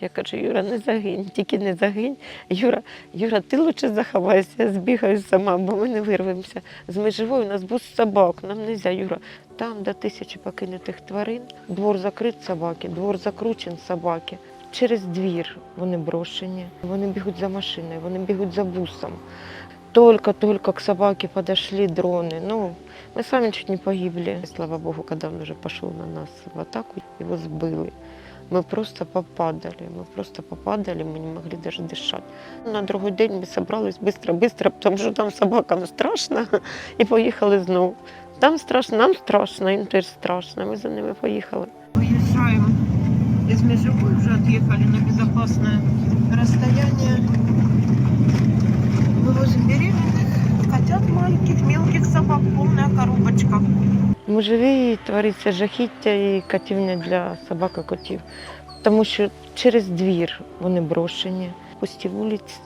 Я кажу, Юра, не загинь, тільки не загинь. Юра, Юра, ти лучше заховайся, я збігаю сама, бо ми не вирвемося. З межової у нас бус собак, нам не можна, Юра. Там до тисячі покинутих тварин, двор закрит собаки, двор закручен собаки. Через двір вони брошені, вони бігуть за машиною, вони бігуть за бусом. Только-только к собаке подошли дроны. Ну, мы сами чуть не погибли. Слава богу, когда он уже пошел на нас в атаку, его сбыли. Мы просто попадали, мы просто попадали, мы не могли даже дышать. На другий день ми зібрались быстро-быстро, тому що там собакам страшно, і поїхали знову. Там страшно, нам страшно, їм теж страшно. Ми за ними поїхали. Уезжаем из Межевой, уже отъехали на безопасное расстояние. Вывозим беременных, котят маленьких, мелких собак, полная коробочка. Межовій твориться жахіття і катівня для собак і котів, тому що через двір вони брошені. Пусті вулиці,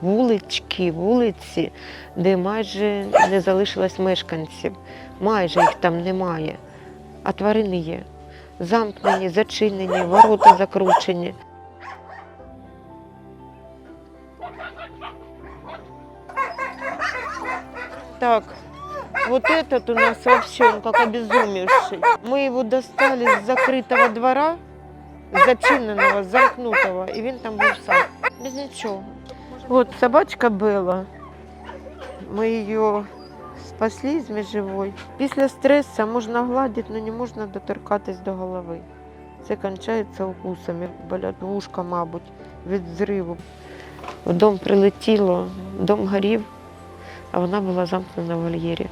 вулички, вулиці, де майже не залишилось мешканців. Майже їх там немає, а тварини є. Замкнені, зачинені, ворота закручені. Так, вот этот у нас вообще, он как обезумевший. Мы его достали с закрытого двора, зачиненного, замкнутого, и він там був сам. Без нічого. Вот собачка Белла. Ми її спасли з межевой. Після стресу можна гладити, але не можна доторкатись до голови. Це кончається укусами, болять вушка, мабуть, від зриву. В дом прилетіло, дом горів, а вона була замкнена в вольєрі.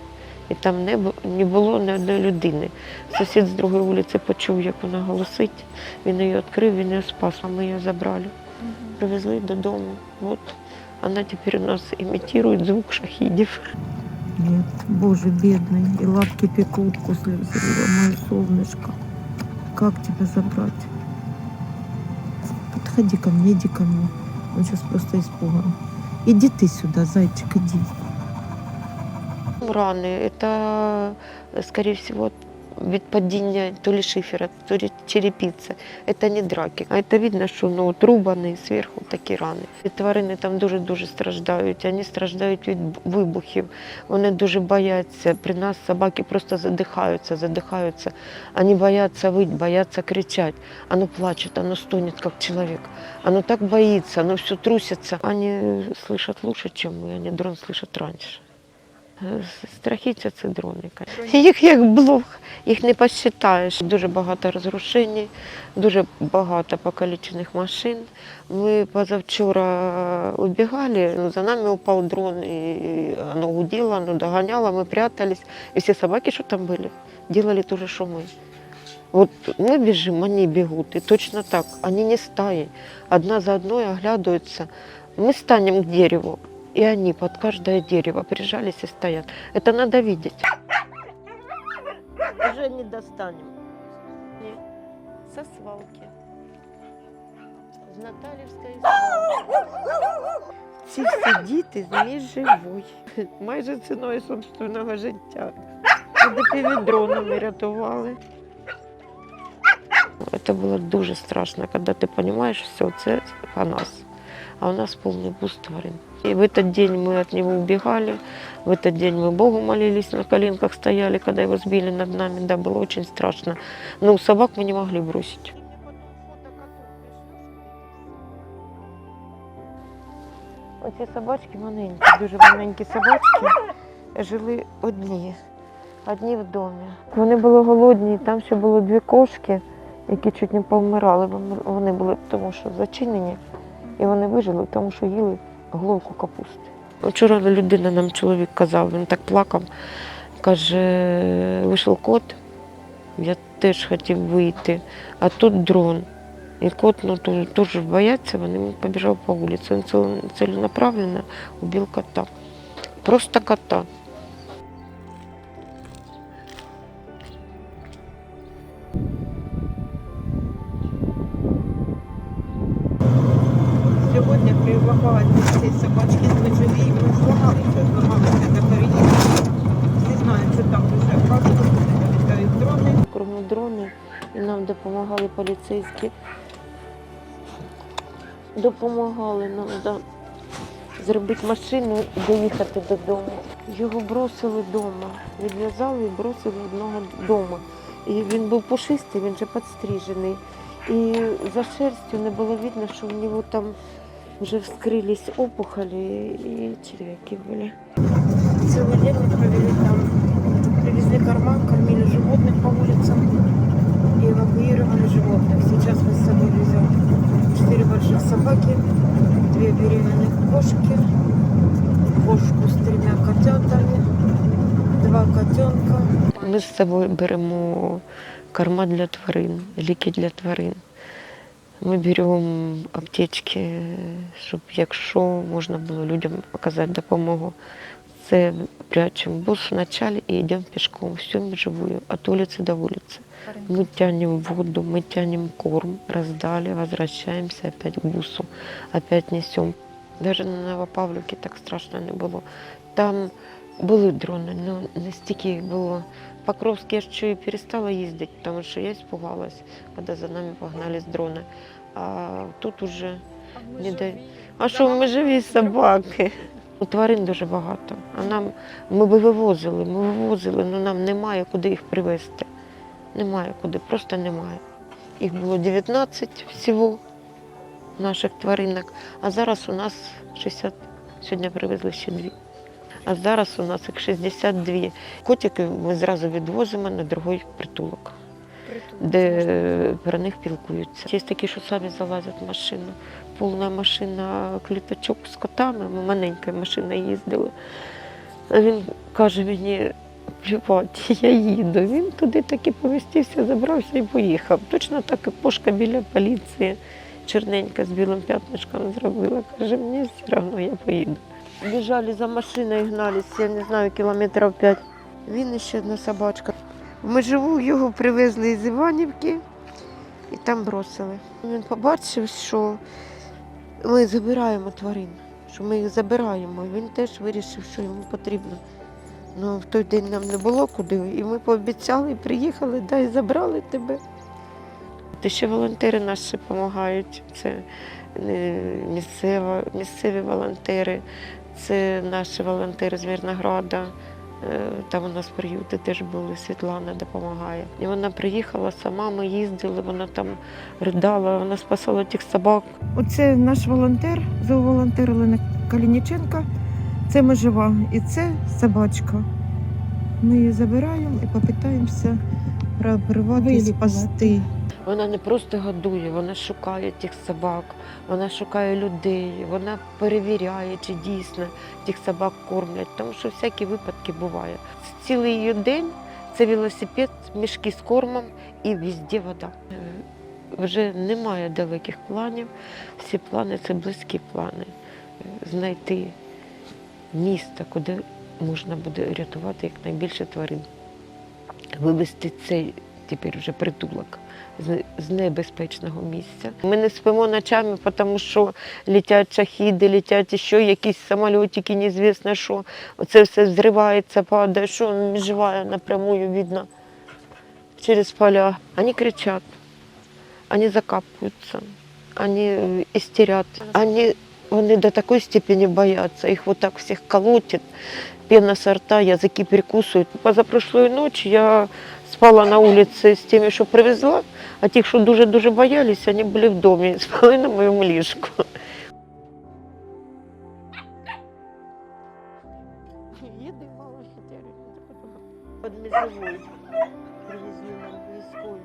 І там не, бу- не було ні одної людини. Сусід з другої вулиці почув, як вона голосить. Він її відкрив, він її спас, а ми її забрали. Привезли додому. От вона тепер у нас імітує звук шахідів. Нет, боже, бедный, и лапки пекут после взрыва, мое солнышко. Как тебя забрать? Подходи ко мне, иди ко мне. Он сейчас просто испуган. Иди ты сюда, зайчик, иди. Рани це, скорее всего, від падіння то ли шифера, то ли черепиці. Це не драки. А це видно, що ну, трубані зверху такі рани. І тварини там дуже-дуже страждають. Вони страждають від вибухів. Вони дуже бояться. При нас собаки просто задихаються, задихаються. Вони бояться выть, бояться кричать. Оно плачет, оно стонет, как человек. Оно так боится, оно все трусится. Они слышат лучше, чем мы. Они дрон слышат раньше. Е, Страхіття це дрони. конечно. Їх як блох, їх не посчитаєш. Дуже багато розрушень, дуже багато покалічених машин. Ми позавчора убігали, ну, за нами упав дрон, і воно гуділо, воно догоняло, ми прятались. І всі собаки, що там були, делали те же, що ми. Вот мы бежим, они бегут. И точно так, они не стаей. Одна за одной оглядываются. Мы станем к дереву, и они под каждое дерево прижались и стоят. Это надо видеть. Уже не достанем. Не. Со свалки. З Наталівської свалки. Ці всі діти з між живой. Майже ціною собственного життя. Де півдрону ми рятували. Это было дуже страшно, когда ты понимаешь, все, це о нас. А у нас полный бус тварин. И в этот день мы от него убегали, в этот день мы Богу молились, на коленках стояли, когда его сбили над нами. Да, было очень страшно. Но собак мы не могли бросить. Оці собачки маленькі, дуже маленькі собачки, жили одні, одні в домі. Вони були голодні, там ще було дві кошки, які чуть не повмирали. Вони- Вони були тому, що зачинені, і вони вижили, тому що їли головку капусти. Вчора людина нам чоловік казав, він так плакав, каже, вийшов кот, я теж хотів вийти, а тут дрон. І кот ну, теж- бояться, він побіжав по вулиці. Він ціленаправленно убив кота. Просто кота. Сьогодні при евакуації цієї собачки з межовій ми зламалися, зламалися до переїзду. Всі знають, що там дуже опасно, літають дрони. Кругом дрони, і нам допомагали поліцейські. допомагали нам да, зробити машину і доїхати додому. Його бросили вдома, відв'язали і бросили одного вдома. І він був пушистий, він же підстрижений. І за шерстю не було видно, що в нього там вже вскрились опухоли і червяки були. Целый день мы провели там. Привезли корма, кормили животных по улицам и эвакуировали животных. Сейчас мы с собой везем четыре больших собаки, две беременных кошки, кошку с тремя котятами, два котенка. Ми з собою беремо корма для тварин, ліки для тварин. Ми беремо аптечки, щоб якщо можна було людям оказати допомогу. Це прячемо бус вначале и идем пешком, всю живую, от улицы до улицы. Мы тянем воду, мы тянем корм, раздали, возвращаемся опять к бусу, опять несем. Даже на Новопавлівці так страшно не було. Там були дрони, але не стільки їх було. Покровськ я ще і перестала їздити, тому що я испугалась, коли за нами погнались дрони. А тут уже не дай. А що ми живі собаки? Ну, Тварин дуже багато. А нам ми би вивозили, ми вивозили, але нам немає куди їх привезти. Немає куди, просто немає. Їх було 19 всього наших тваринок, а зараз у нас 60, сьогодні привезли ще дві. А зараз у нас їх 62. Котики ми зразу відвозимо на другий притулок, де про них пілкуються. Є такі, що самі залазять в машину. Повна машина кліточок з котами, ми маленькою машиною їздили. А він каже мені, плювати, я їду. Він туди таки помістився, забрався і поїхав. Точно так і кошка біля поліції, черненька з білим п'ятнишком зробила. Каже, мені все одно я поїду. Біжали за машиною, гнались, я не знаю, кілометрів п'ять. Він ще одна собачка. В Меживу його привезли із Іванівки і там бросили. Він побачив, що ми забираємо тварин, що ми їх забираємо. Він теж вирішив, що йому потрібно. Ну, в той день нам не було куди, і ми пообіцяли, приїхали, да, і забрали тебе. Та ще волонтери наші допомагають. Це е, місцева, місцеві волонтери, це наші волонтери з Вірнограда. Е, Там у нас приюти теж були, Світлана допомагає. І вона приїхала сама, ми їздили, вона там ридала, вона спасала тих собак. Оце наш волонтер, зооволонтер Олена Калініченка. Це межива і це собачка. Ми її забираємо і попитаємося про прибрати, спасти. Вона не просто годує, вона шукає тих собак, вона шукає людей, вона перевіряє, чи дійсно тих собак кормлять, тому що всякі випадки бувають. Цілий її день це велосипед, мішки з кормом і везде вода. Вже немає далеких планів. Всі плани це близькі плани. Знайти місто, куди можна буде рятувати якнайбільше тварин. Вивезти цей тепер вже притулок з, небезпечного місця. Ми не спимо ночами, тому що летять шахіди, летять ще якісь самолітики, неізвісно що. Оце все взривається, падає, що межевая напрямую видно через поля. Вони кричать, вони закапуються, вони істерять. Вони, вони до такої степені бояться, їх вот всіх колотять, пена со рта, языки перекусують. Позапрошлої ночі я спала на вулиці з тими, що привезла, а ті, що дуже-дуже боялись, вони були в домі, спали на моєму ліжку. Привезли нам військові.